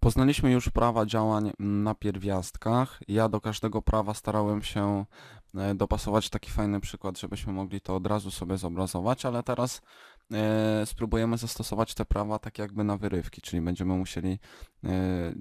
Poznaliśmy już prawa działań na pierwiastkach. Ja do każdego prawa starałem się e, dopasować taki fajny przykład, żebyśmy mogli to od razu sobie zobrazować, ale teraz e, spróbujemy zastosować te prawa tak jakby na wyrywki, czyli będziemy musieli, e,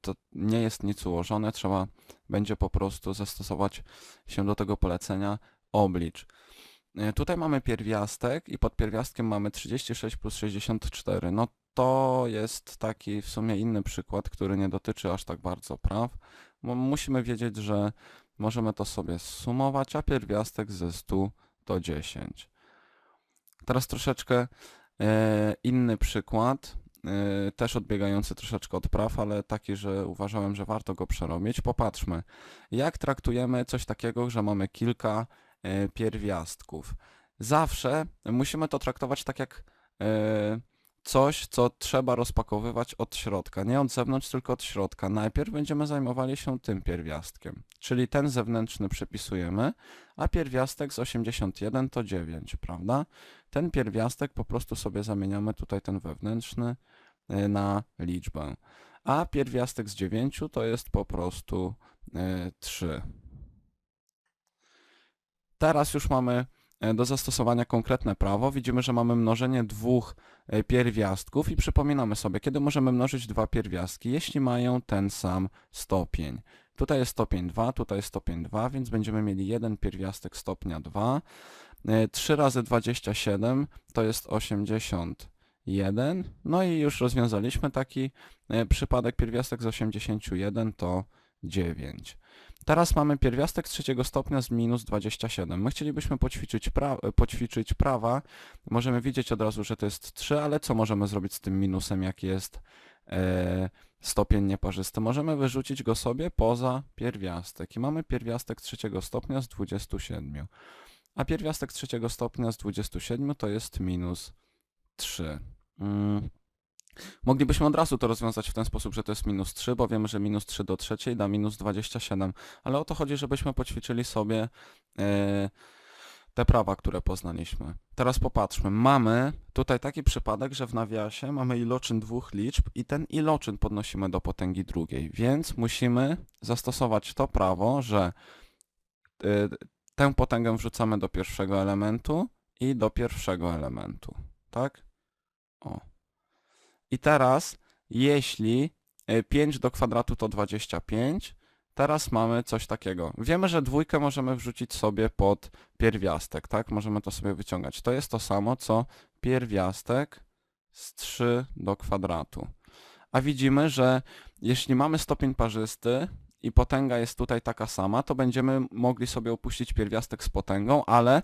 to nie jest nic ułożone, trzeba będzie po prostu zastosować się do tego polecenia oblicz. Tutaj mamy pierwiastek i pod pierwiastkiem mamy 36 plus 64. No to jest taki w sumie inny przykład, który nie dotyczy aż tak bardzo praw. Bo musimy wiedzieć, że możemy to sobie sumować, a pierwiastek ze 100 to 10. Teraz troszeczkę e, inny przykład, e, też odbiegający troszeczkę od praw, ale taki, że uważałem, że warto go przerobić. Popatrzmy, jak traktujemy coś takiego, że mamy kilka e, pierwiastków. Zawsze musimy to traktować tak jak coś, co trzeba rozpakowywać od środka. Nie od zewnątrz, tylko od środka. Najpierw będziemy zajmowali się tym pierwiastkiem, czyli ten zewnętrzny przypisujemy, a pierwiastek z 81 to 9, prawda? Ten pierwiastek po prostu sobie zamieniamy tutaj ten wewnętrzny y, na liczbę. A pierwiastek z 9 to jest po prostu y, 3. Teraz już mamy do zastosowania konkretne prawo. Widzimy, że mamy mnożenie dwóch e, pierwiastków i przypominamy sobie, kiedy możemy mnożyć dwa pierwiastki, jeśli mają ten sam stopień. Tutaj jest stopień 2, tutaj jest stopień 2, więc będziemy mieli jeden pierwiastek stopnia 2. 3 razy 27 to jest 81. No i już rozwiązaliśmy taki e, przypadek. Pierwiastek z 81 to 9. Teraz mamy pierwiastek z trzeciego stopnia z minus 27. My chcielibyśmy poćwiczyć, pra poćwiczyć prawa. Możemy widzieć od razu, że to jest 3, ale co możemy zrobić z tym minusem, jaki jest e, stopień nieparzysty? Możemy wyrzucić go sobie poza pierwiastek. I mamy pierwiastek trzeciego stopnia z 27. A pierwiastek trzeciego stopnia z 27 to jest minus 3. Mm. Moglibyśmy od razu to rozwiązać w ten sposób, że to jest minus 3, bo wiemy, że minus 3 do trzeciej da minus 27. Ale o to chodzi, żebyśmy poćwiczyli sobie e, te prawa, które poznaliśmy. Teraz popatrzmy. Mamy tutaj taki przypadek, że w nawiasie mamy iloczyn dwóch liczb i ten iloczyn podnosimy do potęgi drugiej, więc musimy zastosować to prawo, że e, tę potęgę wrzucamy do pierwszego elementu i do pierwszego elementu. Tak? O. I teraz, jeśli e, 5 do kwadratu to 25, teraz mamy coś takiego. Wiemy, że dwójkę możemy wrzucić sobie pod pierwiastek, tak? Możemy to sobie wyciągać. To jest to samo, co pierwiastek z 3 do kwadratu. A widzimy, że jeśli mamy stopień parzysty i potęga jest tutaj taka sama, to będziemy mogli sobie opuścić pierwiastek z potęgą, ale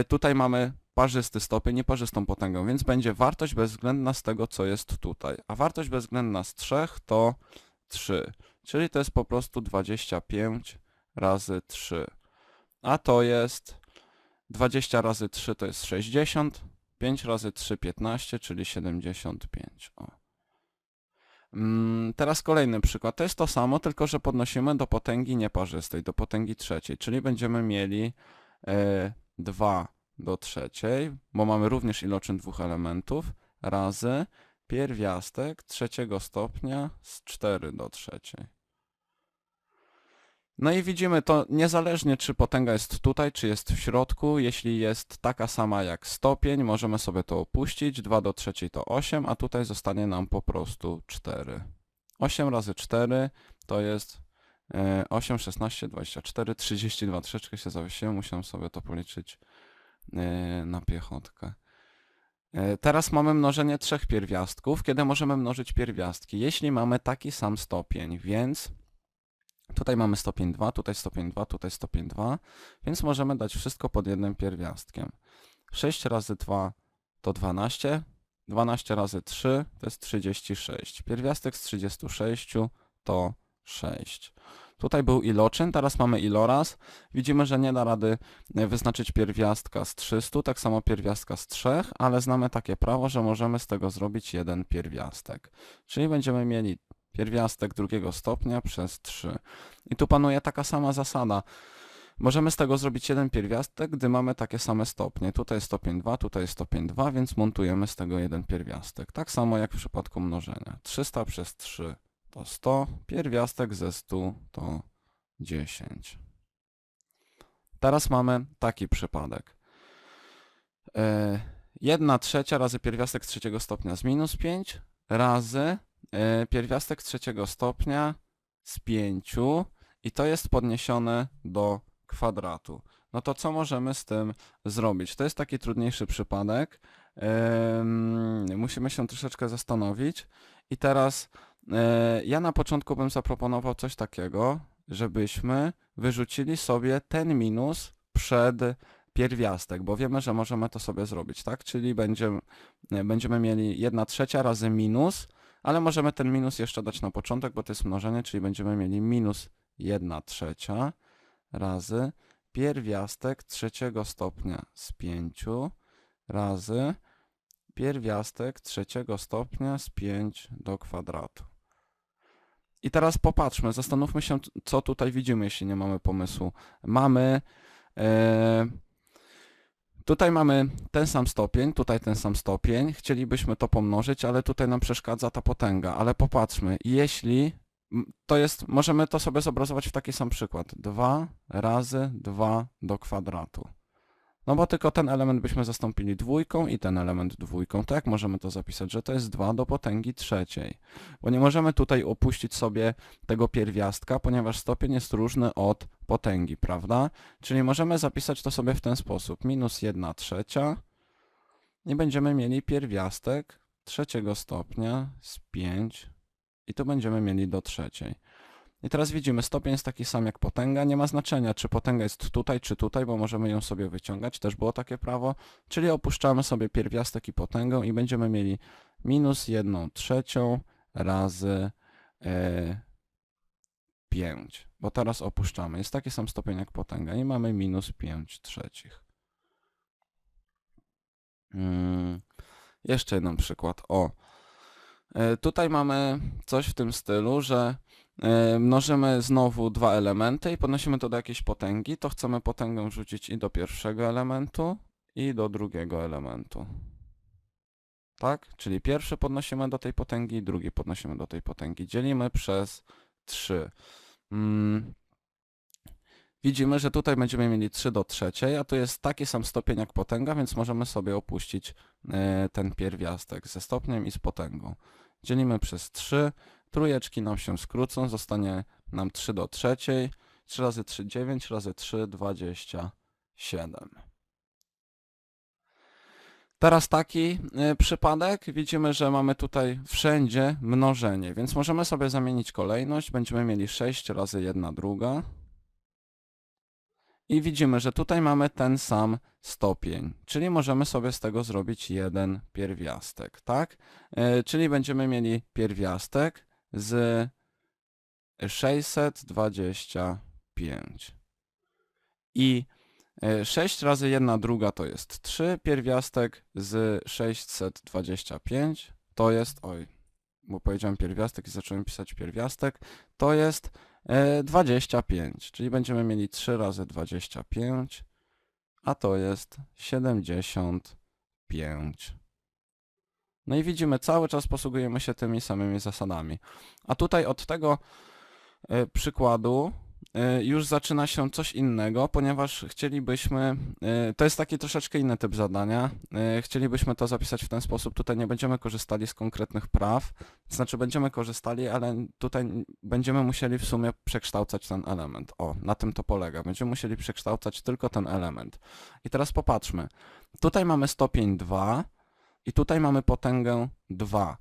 y, tutaj mamy parzysty stopień, nieparzystą potęgę, więc będzie wartość bezwzględna z tego, co jest tutaj. A wartość bezwzględna z 3 to 3, czyli to jest po prostu 25 razy 3. A to jest 20 razy 3 to jest 60, 5 razy 3 15, czyli 75. O. Mm, Teraz kolejny przykład. To jest to samo, tylko że podnosimy do potęgi nieparzystej, do potęgi trzeciej, czyli będziemy mieli e, 2 do trzeciej, bo mamy również iloczyn dwóch elementów, razy pierwiastek trzeciego stopnia z 4 do trzeciej. No i widzimy to niezależnie czy potęga jest tutaj, czy jest w środku, jeśli jest taka sama jak stopień, możemy sobie to opuścić, 2 do trzeciej to 8, a tutaj zostanie nam po prostu 4. 8 razy 4 to jest e, 8, 16, 24, 32, troszeczkę się zawiesiłem, musiałem sobie to policzyć na piechotkę. E, Teraz mamy mnożenie trzech pierwiastków, kiedy możemy mnożyć pierwiastki, jeśli mamy taki sam stopień, więc tutaj mamy stopień 2, tutaj stopień 2, tutaj stopień 2, więc możemy dać wszystko pod jednym pierwiastkiem. 6 razy 2 to 12, 12 razy 3 to jest 36. Pierwiastek z 36 to 6. Tutaj był iloczyn, teraz mamy iloraz. Widzimy, że nie da rady e, wyznaczyć pierwiastka z 300, tak samo pierwiastka z 3, ale znamy takie prawo, że możemy z tego zrobić jeden pierwiastek. Czyli będziemy mieli pierwiastek drugiego stopnia przez 3. I tu panuje taka sama zasada. Możemy z tego zrobić jeden pierwiastek, gdy mamy takie same stopnie. Tutaj jest stopień 2, tutaj jest stopień 2, więc montujemy z tego jeden pierwiastek. Tak samo jak w przypadku mnożenia. 300 przez 3 to 100, pierwiastek ze 100 to 10. Teraz mamy taki przypadek. E, 1 trzecia razy pierwiastek z trzeciego stopnia z minus 5 razy e, pierwiastek z trzeciego stopnia z 5 i to jest podniesione do kwadratu. No to co możemy z tym zrobić? To jest taki trudniejszy przypadek. Musimy się troszeczkę zastanowić. I teraz e, ja na początku bym zaproponował coś takiego, żebyśmy wyrzucili sobie ten minus przed pierwiastek, bo wiemy, że możemy to sobie zrobić, tak? Czyli będziemy, nie, będziemy mieli 1 trzecia razy minus, ale możemy ten minus jeszcze dać na początek, bo to jest mnożenie, czyli będziemy mieli minus 1 trzecia razy pierwiastek trzeciego stopnia z 5 razy pierwiastek trzeciego stopnia z 5 do kwadratu. I teraz popatrzmy, zastanówmy się, co tutaj widzimy, jeśli nie mamy pomysłu. Mamy... E, Tutaj mamy ten sam stopień, tutaj ten sam stopień. Chcielibyśmy to pomnożyć, ale tutaj nam przeszkadza ta potęga. Ale popatrzmy, jeśli to jest, możemy to sobie zobrazować w taki sam przykład. 2 razy 2 do kwadratu. No bo tylko ten element byśmy zastąpili dwójką i ten element dwójką. To jak możemy to zapisać? Że to jest 2 do potęgi trzeciej. Bo nie możemy tutaj opuścić sobie tego pierwiastka, ponieważ stopień jest różny od potęgi, prawda? Czyli możemy zapisać to sobie w ten sposób. Minus 1 trzecia i będziemy mieli pierwiastek trzeciego stopnia z 5 i tu będziemy mieli do trzeciej. I teraz widzimy, stopień jest taki sam jak potęga. Nie ma znaczenia, czy potęga jest tutaj, czy tutaj, bo możemy ją sobie wyciągać. Też było takie prawo. Czyli opuszczamy sobie pierwiastek i potęgę i będziemy mieli minus 1 trzecią razy e, 5. Bo teraz opuszczamy. Jest taki sam stopień jak potęga i mamy minus 5 trzecich. Mm, jeszcze jeden przykład. O, e, tutaj mamy coś w tym stylu, że mnożymy znowu dwa elementy i podnosimy to do jakiejś potęgi, to chcemy potęgę wrzucić i do pierwszego elementu, i do drugiego elementu. Tak? Czyli pierwszy podnosimy do tej potęgi, drugi podnosimy do tej potęgi. Dzielimy przez 3. Mm. Widzimy, że tutaj będziemy mieli 3 do trzeciej, a tu jest taki sam stopień jak potęga, więc możemy sobie opuścić e, ten pierwiastek ze stopniem i z potęgą. Dzielimy przez 3, trójeczki nam się skrócą, zostanie nam 3 do trzeciej, 3 razy 3, 9, razy 3, 27. Teraz taki y, przypadek, widzimy, że mamy tutaj wszędzie mnożenie, więc możemy sobie zamienić kolejność, będziemy mieli 6 razy 1 druga. I widzimy, że tutaj mamy ten sam stopień, czyli możemy sobie z tego zrobić jeden pierwiastek, tak? Y, czyli będziemy mieli pierwiastek z 625. I E, 6 razy 1 druga to jest 3, pierwiastek z 625 to jest, oj, bo powiedziałem pierwiastek i zacząłem pisać pierwiastek, to jest e, 25, czyli będziemy mieli 3 razy 25, a to jest 75. No i widzimy, cały czas posługujemy się tymi samymi zasadami. A tutaj od tego e, przykładu y, już zaczyna się coś innego, ponieważ chcielibyśmy, y, to jest taki troszeczkę inny typ zadania, chcielibyśmy to zapisać w ten sposób, tutaj nie będziemy korzystali z konkretnych praw, znaczy będziemy korzystali, ale tutaj będziemy musieli w sumie przekształcać ten element. O, na tym to polega, będziemy musieli przekształcać tylko ten element. I teraz popatrzmy, tutaj mamy stopień 2 i tutaj mamy potęgę 2,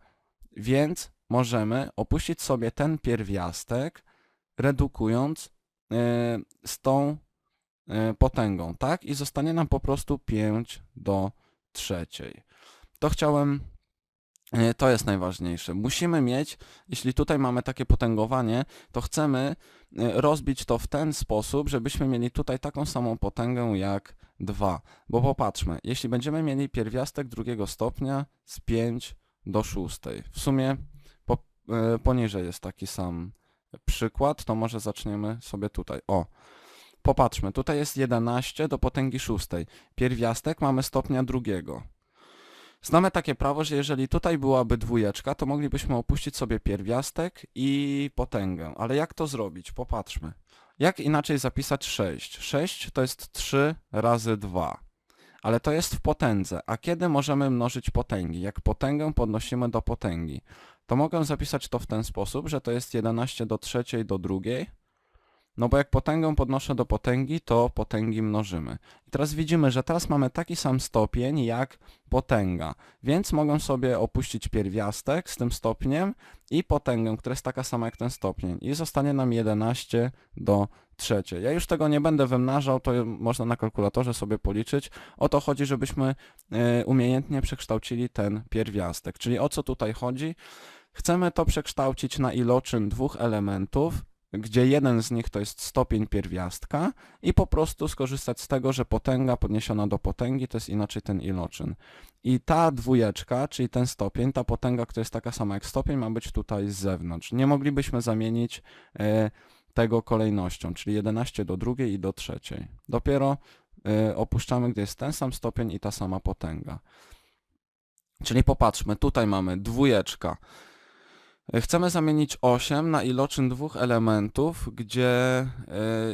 więc możemy opuścić sobie ten pierwiastek, redukując e, z tą e, potęgą, tak? I zostanie nam po prostu 5 do trzeciej. To chciałem, to jest najważniejsze. Musimy mieć, jeśli tutaj mamy takie potęgowanie, to chcemy e, rozbić to w ten sposób, żebyśmy mieli tutaj taką samą potęgę jak 2. Bo popatrzmy, jeśli będziemy mieli pierwiastek drugiego stopnia z 5 do szóstej, w sumie po, e, poniżej jest taki sam przykład, to może zaczniemy sobie tutaj. O, popatrzmy, tutaj jest 11 do potęgi szóstej. Pierwiastek mamy stopnia drugiego. Znamy takie prawo, że jeżeli tutaj byłaby dwójeczka, to moglibyśmy opuścić sobie pierwiastek i potęgę. Ale jak to zrobić? Popatrzmy. Jak inaczej zapisać 6? 6 to jest 3 razy 2. Ale to jest w potędze. A kiedy możemy mnożyć potęgi? Jak potęgę podnosimy do potęgi. To mogę zapisać to w ten sposób, że to jest 11 do trzeciej do drugiej. No bo jak potęgę podnoszę do potęgi, to potęgi mnożymy. I teraz widzimy, że teraz mamy taki sam stopień jak potęga, więc mogę sobie opuścić pierwiastek z tym stopniem i potęgę, która jest taka sama jak ten stopień. I zostanie nam 11 do trzeciej. Ja już tego nie będę wymnażał, to można na kalkulatorze sobie policzyć. O to chodzi, żebyśmy e, umiejętnie przekształcili ten pierwiastek. Czyli o co tutaj chodzi? Chcemy to przekształcić na iloczyn dwóch elementów, gdzie jeden z nich to jest stopień pierwiastka i po prostu skorzystać z tego, że potęga podniesiona do potęgi to jest inaczej ten iloczyn. I ta dwójeczka, czyli ten stopień, ta potęga, która jest taka sama jak stopień, ma być tutaj z zewnątrz. Nie moglibyśmy zamienić e, tego kolejnością, czyli 11 do drugiej i do trzeciej. Dopiero e, opuszczamy, gdy jest ten sam stopień i ta sama potęga. Czyli popatrzmy, tutaj mamy dwójeczka. Chcemy zamienić 8 na iloczyn dwóch elementów, gdzie e,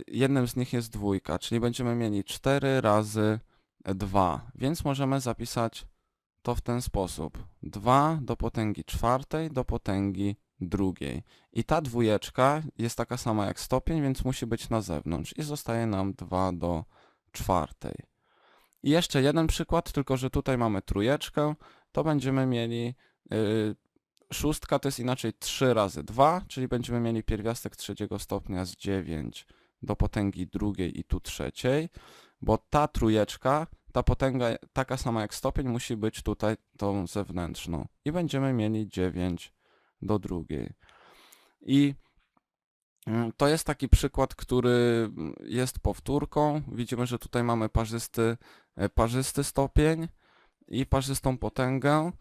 jednym z nich jest dwójka, czyli będziemy mieli 4 razy 2, więc możemy zapisać to w ten sposób. 2 do potęgi czwartej do potęgi drugiej. I ta dwójeczka jest taka sama jak stopień, więc musi być na zewnątrz. I zostaje nam 2 do czwartej. I jeszcze jeden przykład, tylko że tutaj mamy trójeczkę, to będziemy mieli y, szóstka to jest inaczej 3 razy 2, czyli będziemy mieli pierwiastek trzeciego stopnia z 9 do potęgi drugiej i tu trzeciej, bo ta trójeczka, ta potęga taka sama jak stopień musi być tutaj tą zewnętrzną. I będziemy mieli 9 do drugiej. I mm, to jest taki przykład, który jest powtórką. Widzimy, że tutaj mamy parzysty, e, parzysty stopień i parzystą potęgę.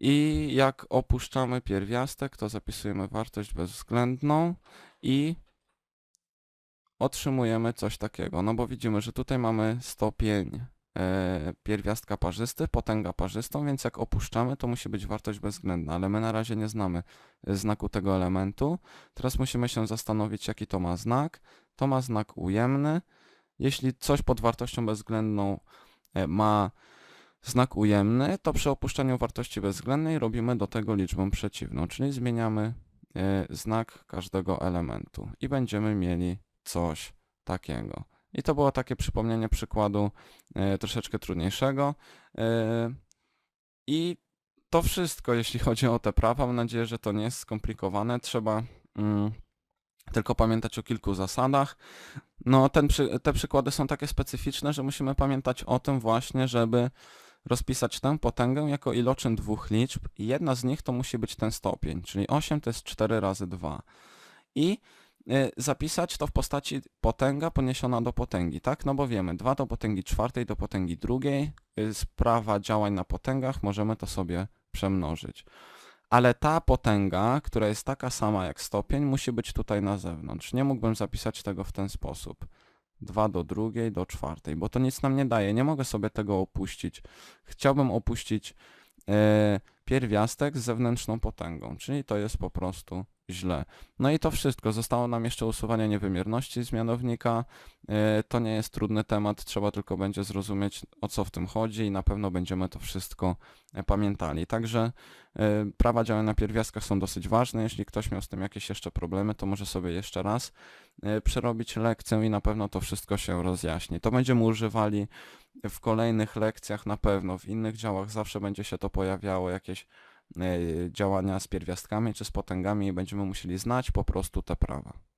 I jak opuszczamy pierwiastek, to zapisujemy wartość bezwzględną i otrzymujemy coś takiego. No bo widzimy, że tutaj mamy stopień e, pierwiastka parzysty, potęga parzystą, więc jak opuszczamy, to musi być wartość bezwzględna, ale my na razie nie znamy znaku tego elementu. Teraz musimy się zastanowić, jaki to ma znak. To ma znak ujemny. Jeśli coś pod wartością bezwzględną e, ma znak ujemny, to przy opuszczaniu wartości bezwzględnej robimy do tego liczbę przeciwną, czyli zmieniamy e, znak każdego elementu i będziemy mieli coś takiego. I to było takie przypomnienie przykładu e, troszeczkę trudniejszego. E, I to wszystko, jeśli chodzi o te prawa. Mam nadzieję, że to nie jest skomplikowane. Trzeba mm, tylko pamiętać o kilku zasadach. No, ten, te przykłady są takie specyficzne, że musimy pamiętać o tym właśnie, żeby rozpisać tę potęgę jako iloczyn dwóch liczb i jedna z nich to musi być ten stopień, czyli 8 to jest 4 razy 2. I y, zapisać to w postaci potęga poniesiona do potęgi, tak? No bo wiemy, 2 do potęgi czwartej do potęgi drugiej, y, sprawa działań na potęgach, możemy to sobie przemnożyć. Ale ta potęga, która jest taka sama jak stopień, musi być tutaj na zewnątrz. Nie mógłbym zapisać tego w ten sposób. 2 do drugiej, do czwartej, bo to nic nam nie daje. Nie mogę sobie tego opuścić. Chciałbym opuścić e, pierwiastek z zewnętrzną potęgą, czyli to jest po prostu źle. No i to wszystko. Zostało nam jeszcze usuwanie niewymierności z mianownika. E, to nie jest trudny temat, trzeba tylko będzie zrozumieć o co w tym chodzi i na pewno będziemy to wszystko e, pamiętali. Także e, prawa działania na pierwiastkach są dosyć ważne. Jeśli ktoś miał z tym jakieś jeszcze problemy, to może sobie jeszcze raz przerobić lekcję i na pewno to wszystko się rozjaśni. To będziemy używali w kolejnych lekcjach na pewno, w innych działach zawsze będzie się to pojawiało, jakieś działania z pierwiastkami czy z potęgami i będziemy musieli znać po prostu te prawa.